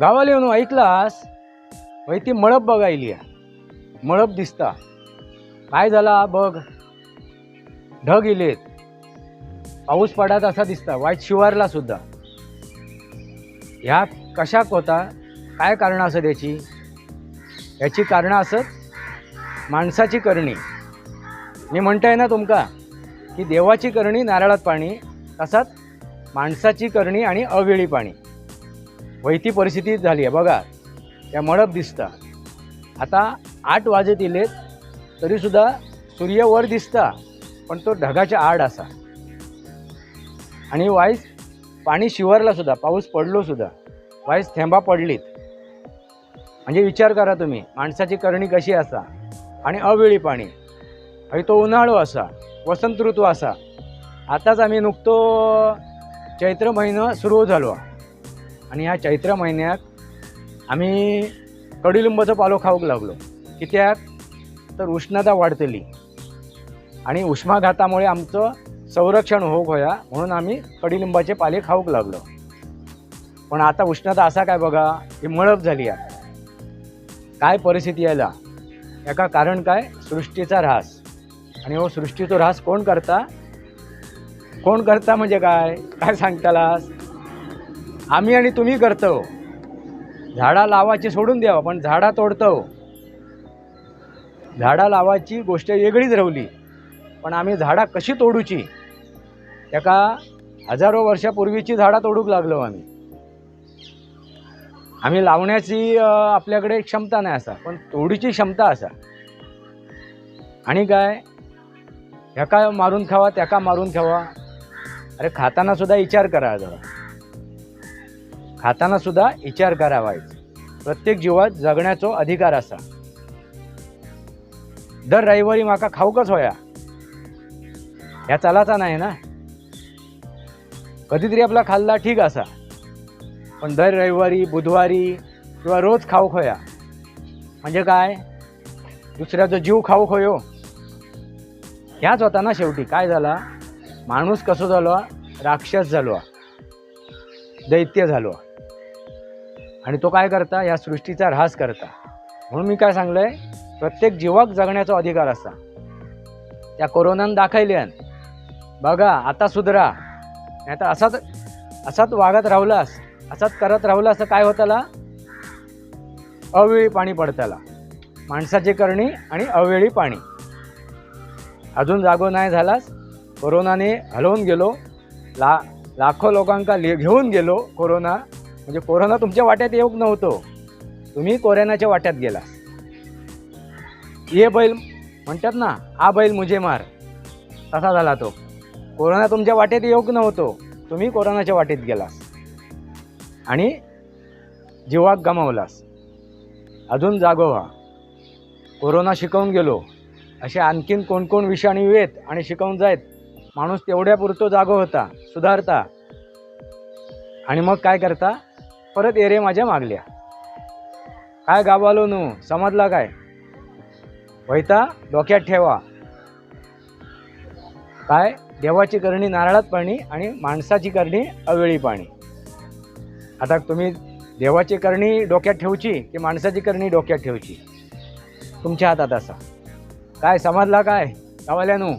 गावाला येऊन ऐकलास? वय ती मळप बघायली मळप दिसता. काय झाला बघ? ढग इलेत. पाऊस पडत असा दिसता. वाईट शिवारला सुद्धा. ह्या कशाक होता काय कारण असं याची? याची कारणं असत माणसाची करणी. मी म्हणताय ना तुमका की देवाची करणी नारळात पाणी तसाच माणसाची करणी आणि अवेळी पाणी. वैती परिस्थिती झाली आहे बघा. त्या मळप दिसता. आता आठ वाजत इलेत तरीसुद्धा सूर्य वर दिसता पण तो ढगाच्या आड असा. आणि वाईस पाणी शिवरला सुद्धा पाऊस पडलो सुद्धा. वाईस थेंबा पडलीत. म्हणजे विचार करा तुम्ही माणसाची करणी कशी असा? आणि अवेळी पाणी. आणि तो उन्हाळो असा वसंत ऋतू असा. आताच आम्ही नुकतो चैत्र महिना सुरू झालो आणि ह्या चैत्र महिन्यात आम्ही कडुलिंबाचं पालो खाऊक लागलो. कित्याक तर उष्णता वाढतली. आणि उष्माघातामुळे आमचं संरक्षण होऊक होया म्हणून आम्ही कडुलिंबाचे पाले खाऊक लागलो. पण आता उष्णता असा काय बघा ही मळप झाली आहे. काय परिस्थिती यायला? याका कारण काय? सृष्टीचा ऱ्हास. आणि हो सृष्टीचा ऱ्हास कोण करता? कोण करता म्हणजे काय? काय सांगतालास? आम्ही आणि तुम्ही करतो. झाडा लावायची सोडून द्यावं पण झाडा तोडतो. झाडा लावायची गोष्ट वेगळीच राहिली पण आम्ही झाडा कशी तोडूची? एका हजारो वर्षापूर्वीची झाडा तोडूक लागलो आम्ही. आम्ही लावण्याची आपल्याकडे क्षमता नाही असा पण तोडीची क्षमता असा. आणि काय? ह्याका मारून खावा त्याका मारून खावा. अरे खाताना सुद्धा विचार करा जरा. खाताना सुद्धा विचार करावा. प्रत्येक जीवात जगण्याचो अधिकार असा. दर रविवारी माका खाऊकच होया. ह्या चालाचा नाही ना? कधीतरी आपला खाल्ला ठीक असा. पण दर रविवारी बुधवारी किंवा रोज खाऊक होया. म्हणजे काय? दुसऱ्याचा जीव खाऊक होयो. ह्याच होता ना शेवटी. काय झाला? माणूस कसो झालो? राक्षस झालो. दैत्य झालो. आणि तो काय करता? या सृष्टीचा ऱ्हास करता. म्हणून मी काय सांगलंय? प्रत्येक जीवाक जगण्याचा अधिकार असा. त्या कोरोनानं दाखयल्यान बघा आता सुधरा. नाही तर असाच असाच वागत राहुलास असाच करत राहुलास तर काय होताला अवेळी पाणी पडताला माणसाची करणी आणि अवेळी पाणी. अजून जागो नाही झालास. कोरोनाने हलवून गेलो. ला लाखो लोकांका घेऊन गेलो कोरोना. म्हणजे कोरोना तुमच्या वाट्यात येऊक नव्हतो. तुम्ही कोरोनाच्या वाट्यात गेला. ये बैल म्हणतात ना हा बैल मुझे मार. तसा झाला तो. कोरोना तुमच्या वाटेत येऊक नव्हतो. तुम्ही कोरोनाच्या वाटेत गेलास. आणि जीवाक गमावलास. अजून जागो व्हा. कोरोना शिकवून गेलो. असे आणखीन कोण कोण विषाणू येत आणि शिकवून जायत. माणूस तेवढ्यापुरतो जागो होता सुधारता. आणि मग काय करता? परत एरे माझ्या मागल्या. काय गावालो नू? समजला काय? वैता डोक्यात ठेवा. काय? देवाची करणी नारळात पाणी आणि माणसाची करणी अवेळी पाणी. आता तुम्ही देवाची करणी डोक्यात ठेवची की माणसाची करणी डोक्यात ठेवची? तुमच्या हातात असा. काय समजला काय? गावाल्यानू